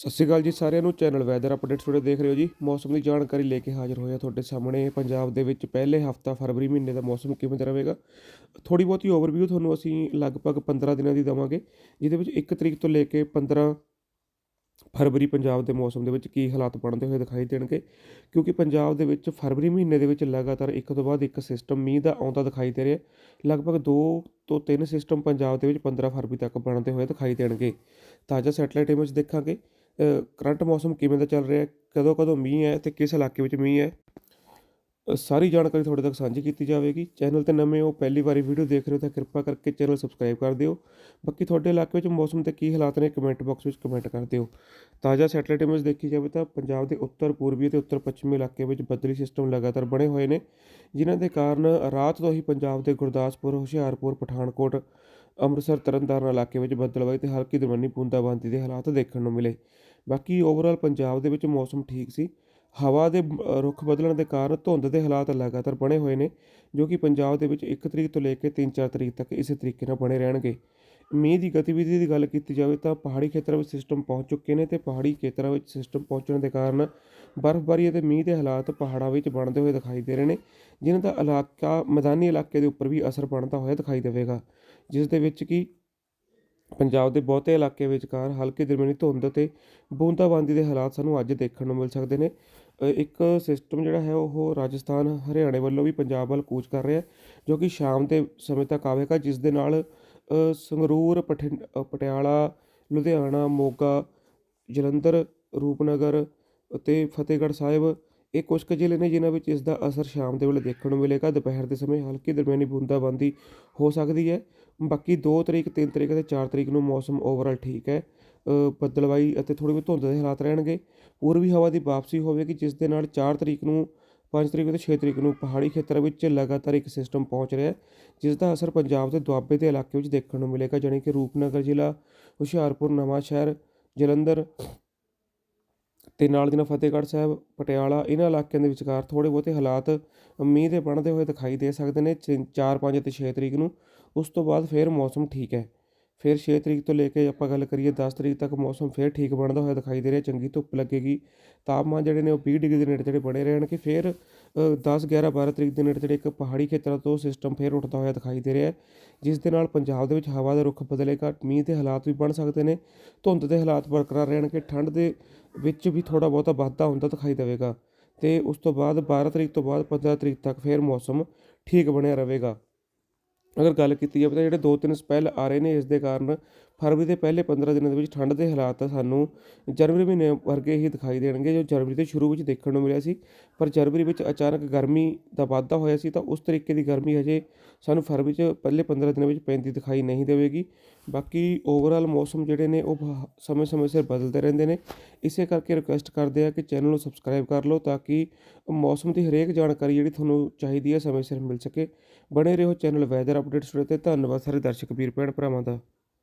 ਸਤਿ ਸ਼੍ਰੀ ਅਕਾਲ ਜੀ ਸਾਰਿਆਂ ਨੂੰ। ਚੈਨਲ ਵੈਦਰ ਅਪਡੇਟਸ ਤੁਹਾਡੇ ਦੇਖ ਰਹੇ ਹੋ ਜੀ। ਮੌਸਮ ਦੀ ਜਾਣਕਾਰੀ ਲੈ ਕੇ ਹਾਜ਼ਰ ਹੋਇਆ ਤੁਹਾਡੇ ਸਾਹਮਣੇ। ਪੰਜਾਬ ਦੇ ਵਿੱਚ ਪਹਿਲੇ ਹਫਤਾ ਫਰਵਰੀ ਮਹੀਨੇ ਦਾ ਮੌਸਮ ਕਿਵੇਂ ਦਾ ਰਹੇਗਾ? ਥੋੜੀ ਬਹੁਤੀ ਓਵਰਵਿਊ ਤੁਹਾਨੂੰ ਅਸੀਂ ਲਗਭਗ 15 ਦਿਨਾਂ ਦੀ ਦਵਾਂਗੇ, ਜਿਹਦੇ ਵਿੱਚ 1 ਤਰੀਕ ਤੋਂ ਲੈ ਕੇ 15 ਫਰਵਰੀ ਪੰਜਾਬ ਦੇ ਮੌਸਮ ਦੇ ਵਿੱਚ ਕੀ ਹਾਲਾਤ ਬਣਦੇ ਹੋਏ ਦਿਖਾਈ ਦੇਣਗੇ। ਕਿਉਂਕਿ ਪੰਜਾਬ ਦੇ ਵਿੱਚ ਫਰਵਰੀ ਮਹੀਨੇ ਦੇ ਵਿੱਚ ਲਗਾਤਾਰ ਇੱਕ ਤੋਂ ਬਾਅਦ ਇੱਕ ਸਿਸਟਮ ਮੀਂਹ ਦਾ ਆਉਂਦਾ ਦਿਖਾਈ ਦੇ ਰਿਹਾ। ਲਗਭਗ 2 ਤੋਂ 3 ਸਿਸਟਮ ਪੰਜਾਬ ਦੇ ਵਿੱਚ 15 ਫਰਵਰੀ ਤੱਕ ਬਣਦੇ ਹੋਏ ਦਿਖਾਈ ਦੇਣਗੇ। ਤਾਜ਼ਾ ਸੈਟਲਾਈਟ ਇਮੇਜ ਦੇਖਾਂਗੇ। ਕਰੰਟ ਮੌਸਮ ਕਿਵੇਂ ਦਾ ਚੱਲ ਰਿਹਾ ਹੈ, ਕਦੋਂ ਕਦੋਂ ਮੀਂਹ ਹੈ ਤੇ ਕਿਸ ਇਲਾਕੇ ਵਿੱਚ ਮੀਂਹ ਹੈ ਸਾਰੀ ਜਾਣਕਾਰੀ ਤੁਹਾਡੇ ਤੱਕ ਸਾਂਝੀ ਕੀਤੀ ਜਾਵੇਗੀ। ਚੈਨਲ ਤੇ ਨਵੇਂ ਹੋ, ਪਹਿਲੀ ਵਾਰੀ ਵੀਡੀਓ ਦੇਖ ਰਹੇ ਹੋ ਤਾਂ ਕਿਰਪਾ ਕਰਕੇ ਚੈਨਲ ਸਬਸਕ੍ਰਾਈਬ ਕਰ ਦਿਓ। ਬਾਕੀ ਤੁਹਾਡੇ ਇਲਾਕੇ ਵਿੱਚ ਮੌਸਮ ਤੇ ਕੀ ਹਾਲਾਤ ਨੇ ਕਮੈਂਟ ਬਾਕਸ ਵਿੱਚ ਕਮੈਂਟ ਕਰ ਦਿਓ। ਤਾਜ਼ਾ ਸੈਟਲਾਈਟ ਇਮੇਜ ਦੇਖੀ ਜਾਵੇ ਤਾਂ ਪੰਜਾਬ ਦੇ ਉੱਤਰ, ਪੂਰਬੀ ਅਤੇ ਉੱਤਰ ਪੱਛਮੀ ਇਲਾਕੇ ਵਿੱਚ ਬੱਦਲੀ ਸਿਸਟਮ ਲਗਾਤਾਰ ਬਣੇ ਹੋਏ ਨੇ, ਜਿਨ੍ਹਾਂ ਦੇ ਕਾਰਨ ਰਾਤ ਤੋਂ ਹੀ ਪੰਜਾਬ ਦੇ ਗੁਰਦਾਸਪੁਰ, ਹੁਸ਼ਿਆਰਪੁਰ, ਪਠਾਨਕੋਟ, ਅੰਮ੍ਰਿਤਸਰ, ਤਰਨਤਾਰਨ ਇਲਾਕੇ ਵਿੱਚ ਬੱਦਲਵਾਈ ਤੇ ਹਲਕੀ ਦਰਮਿਆਨੀ ਬੂੰਦਾਬਾਂਦੀ ਦੇ ਹਾਲਾਤ ਦੇਖਣ ਨੂੰ ਮਿਲੇ। ਬਾਕੀ ਓਵਰਆਲ ਪੰਜਾਬ ਦੇ ਵਿੱਚ ਮੌਸਮ ਠੀਕ ਸੀ। ਹਵਾ ਦੇ ਅ, ਰੁੱਖ ਬਦਲਣ ਦੇ ਕਾਰਨ ਧੁੰਦ ਦੇ ਹਾਲਾਤ ਲਗਾਤਾਰ ਬਣੇ ਹੋਏ ਨੇ ਜੋ ਕਿ ਪੰਜਾਬ ਦੇ ਵਿੱਚ 1 ਤਰੀਕ ਤੋਂ ਲੈ ਕੇ 3-4 ਤਰੀਕ ਤੱਕ ਇਸੇ ਤਰੀਕੇ ਨਾਲ ਬਣੇ ਰਹਿਣਗੇ। ਮੀਂਹ ਦੀ ਗਤੀਵਿਧੀ ਦੀ ਗੱਲ ਕੀਤੀ ਜਾਵੇ ਤਾਂ ਪਹਾੜੀ ਖੇਤਰਾਂ ਵਿੱਚ ਸਿਸਟਮ ਪਹੁੰਚ ਚੁੱਕੇ ਨੇ ਤੇ ਪਹਾੜੀ ਖੇਤਰਾਂ ਵਿੱਚ ਸਿਸਟਮ ਪਹੁੰਚਣ ਦੇ ਕਾਰਨ ਬਰਫ਼ਬਾਰੀ ਅਤੇ ਮੀਂਹ ਦੇ ਹਾਲਾਤ ਪਹਾੜਾਂ ਵਿੱਚ ਬਣਦੇ ਹੋਏ ਦਿਖਾਈ ਦੇ ਰਹੇ ਨੇ ਜਿਨ੍ਹਾਂ ਦਾ ਇਲਾਕਾ ਮੈਦਾਨੀ ਇਲਾਕੇ ਦੇ ਉੱਪਰ ਵੀ ਅਸਰ ਬਣਦਾ ਹੋਇਆ ਦਿਖਾਈ ਦੇਵੇਗਾ ਜਿਸ ਦੇ ਵਿੱਚ ਕਿ ਪੰਜਾਬ ਦੇ ਬਹੁਤੇ ਇਲਾਕੇ ਵਿਚਕਾਰ ਹਲਕੀ ਦਰਮਿਆਨੀ ਧੁੰਦ ਅਤੇ ਬੂੰਦਾਬਾਂਦੀ ਦੇ ਹਾਲਾਤ ਸਾਨੂੰ ਅੱਜ ਦੇਖਣ ਨੂੰ ਮਿਲ ਸਕਦੇ ਨੇ। ਇੱਕ ਸਿਸਟਮ ਜਿਹੜਾ ਹੈ ਉਹ ਰਾਜਸਥਾਨ, ਹਰਿਆਣੇ ਵੱਲੋਂ ਵੀ ਪੰਜਾਬ ਵੱਲ ਕੂਚ ਕਰ ਰਿਹਾ ਜੋ ਕਿ ਸ਼ਾਮ ਦੇ ਸਮੇਂ ਤੱਕ ਆਵੇਗਾ, ਜਿਸ ਦੇ ਨਾਲ ਸੰਗਰੂਰ, ਪਠਿੰ ਪਟਿਆਲਾ, ਲੁਧਿਆਣਾ, ਮੋਗਾ, ਜਲੰਧਰ, ਰੂਪਨਗਰ ਅਤੇ ਫਤਿਹਗੜ੍ਹ ਸਾਹਿਬ ਇਹ ਕੁਝ ਕੁ ਜ਼ਿਲ੍ਹੇ ਨੇ, ਜਿਨ੍ਹਾਂ ਵਿੱਚ ਇਸ ਦਾ ਅਸਰ ਸ਼ਾਮ ਦੇ ਵੇਲੇ ਦੇਖਣ ਨੂੰ ਮਿਲੇਗਾ। ਦੁਪਹਿਰ ਦੇ ਸਮੇਂ ਹਲਕੀ ਦਰਮਿਆਨੀ ਬੂੰਦਾਬਾਂਦੀ ਹੋ ਸਕਦੀ ਹੈ। ਬਾਕੀ 2 ਤਰੀਕ 3 ਤਰੀਕ ਅਤੇ 4 ਤਰੀਕ ਨੂੰ ਮੌਸਮ ਓਵਰਆਲ ਠੀਕ ਹੈ। ਅ, ਬੱਦਲਵਾਈ ਅਤੇ ਥੋੜ੍ਹੀ ਬਹੁਤ ਧੁੰਦ ਦੇ ਹਾਲਾਤ ਰਹਿਣਗੇ। ਪੂਰਬੀ ਹਵਾ ਦੀ ਵਾਪਸੀ ਹੋਵੇਗੀ ਜਿਸ ਦੇ ਨਾਲ 4 ਤਰੀਕ ਨੂੰ 5 ਤਰੀਕ ਅਤੇ 6 ਤਰੀਕ ਨੂੰ ਪਹਾੜੀ ਖੇਤਰਾਂ ਵਿੱਚ ਲਗਾਤਾਰ ਇੱਕ ਸਿਸਟਮ ਪਹੁੰਚ ਰਿਹਾ ਜਿਸ ਦਾ ਅਸਰ ਪੰਜਾਬ ਦੇ ਦੁਆਬੇ ਦੇ ਇਲਾਕੇ ਵਿੱਚ ਦੇਖਣ ਨੂੰ ਮਿਲੇਗਾ ਜਾਣੀ ਕਿ ਰੂਪਨਗਰ ਜ਼ਿਲ੍ਹਾ ਹੁਸ਼ਿਆਰਪੁਰ ਨਵਾਂ ਸ਼ਹਿਰ ਜਲੰਧਰ ਅਤੇ ਨਾਲ ਦੀ ਨਾਲ ਫਤਿਹਗੜ੍ਹ ਸਾਹਿਬ, ਪਟਿਆਲਾ, ਇਹਨਾਂ ਇਲਾਕਿਆਂ ਦੇ ਵਿਚਕਾਰ ਥੋੜ੍ਹੇ ਬਹੁਤੇ ਹਾਲਾਤ ਮੀਂਹ ਦੇ ਬਣਦੇ ਹੋਏ ਦਿਖਾਈ ਦੇ ਸਕਦੇ ਨੇ 4 5 ਅਤੇ ਛੇ ਤਰੀਕ ਨੂੰ। ਉਸ ਤੋਂ ਬਾਅਦ ਫਿਰ ਮੌਸਮ ਠੀਕ ਹੈ। ਫਿਰ ਛੇ ਤਰੀਕ ਤੋਂ ਲੈ ਕੇ ਆਪਾਂ ਗੱਲ ਕਰੀਏ ਦਸ ਤਰੀਕ ਤੱਕ ਮੌਸਮ ਫਿਰ ਠੀਕ ਬਣਦਾ ਹੋਇਆ ਦਿਖਾਈ ਦੇ ਰਿਹਾ ਚੰਗੀ ਧੁੱਪ ਲੱਗੇਗੀ। ਤਾਪਮਾਨ ਜਿਹੜੇ ਨੇ ਉਹ 20 ਡਿਗਰੀ ਦੇ ਨੇੜੇ ਤੇੜੇ ਬਣੇ ਰਹਿਣਗੇ। ਫਿਰ ਅ, 10 11 12 ਤਰੀਕ ਦੇ ਨੇੜੇ ਤੇੜੇ ਇੱਕ ਪਹਾੜੀ ਖੇਤਰਾਂ ਤੋਂ ਸਿਸਟਮ ਫਿਰ ਉੱਠਦਾ ਹੋਇਆ ਦਿਖਾਈ ਦੇ ਰਿਹਾ ਜਿਸ ਦੇ ਨਾਲ ਪੰਜਾਬ ਦੇ ਵਿੱਚ ਹਵਾ ਦਾ ਰੁੱਖ ਬਦਲੇਗਾ ਮੀਂਹ ਦੇ ਹਾਲਾਤ ਵੀ ਬਣ ਸਕਦੇ ਨੇ ਧੁੰਦ ਦੇ ਹਾਲਾਤ ਬਰਕਰਾਰ ਰਹਿਣਗੇ ਠੰਡ ਦੇ ਵਿੱਚ ਵੀ ਥੋੜਾ ਬਹੁਤਾ ਵਾਧਾ ਹੁੰਦਾ ਦਿਖਾਈ ਦੇਵੇਗਾ। ਤੇ ਉਸ ਤੋਂ ਬਾਅਦ 12 ਤਰੀਕ ਤੋਂ ਬਾਅਦ 15 ਤਰੀਕ ਤੱਕ ਫਿਰ ਮੌਸਮ ਠੀਕ ਬਣਿਆ ਰਹੇਗਾ। ਅਗਰ ਗੱਲ ਕੀਤੀ ਜਾਵੇ ਤਾਂ ਜਿਹੜੇ ਦੋ ਤਿੰਨ ਸਪੈਲ ਆ ਰਹੇ ਨੇ ਇਸ ਦੇ ਕਾਰਨ, ਫਰਵਰੀ ਦੇ ਪਹਿਲੇ 15 ਦਿਨਾਂ ਦੇ ਵਿੱਚ ਠੰਡ ਦੇ ਹਾਲਾਤ ਸਾਨੂੰ ਜਨਵਰੀ ਮਹੀਨੇ ਵਰਗੇ ਹੀ ਦਿਖਾਈ ਦੇਣਗੇ, ਜੋ ਜਨਵਰੀ ਦੇ ਸ਼ੁਰੂ ਵਿੱਚ ਦੇਖਣ ਨੂੰ ਮਿਲਿਆ ਸੀ। ਪਰ ਜਨਵਰੀ ਵਿੱਚ ਅਚਾਨਕ ਗਰਮੀ ਦਾ ਵਾਧਾ ਹੋਇਆ ਸੀ ਤਾਂ ਉਸ ਤਰੀਕੇ ਦੀ ਗਰਮੀ ਹਜੇ ਸਾਨੂੰ ਫਰਵਰੀ 'ਚ ਪਹਿਲੇ 15 ਦਿਨਾਂ ਵਿੱਚ ਪੈਂਦੀ ਦਿਖਾਈ ਨਹੀਂ ਦੇਵੇਗੀ। ਬਾਕੀ ਓਵਰਆਲ ਮੌਸਮ ਜਿਹੜੇ ਨੇ ਉਹ ਸਮੇਂ-ਸਮੇਂ ਸਿਰ ਬਦਲਦੇ ਰਹਿੰਦੇ ਨੇ। ਇਸੇ ਕਰਕੇ ਰਿਕੁਐਸਟ ਕਰਦੇ ਆ ਕਿ ਚੈਨਲ ਨੂੰ ਸਬਸਕ੍ਰਾਈਬ ਕਰ ਲਓ ਤਾਂ ਕਿ ਮੌਸਮ ਦੀ ਹਰੇਕ ਜਾਣਕਾਰੀ ਜਿਹੜੀ ਤੁਹਾਨੂੰ ਚਾਹੀਦੀ ਹੈ ਸਮੇਂ ਸਿਰ ਮਿਲ ਸਕੇ। ਬਣੇ ਰਹੋ ਚੈਨਲ ਵੈਦਰ ਅਪਡੇਟਸ ਤੇ ਧੰਨਵਾਦ ਸਾਰੇ ਦਰਸ਼ਕ ਵੀਰ ਭੈਣ ਭਰਾਵਾਂ ਦਾ।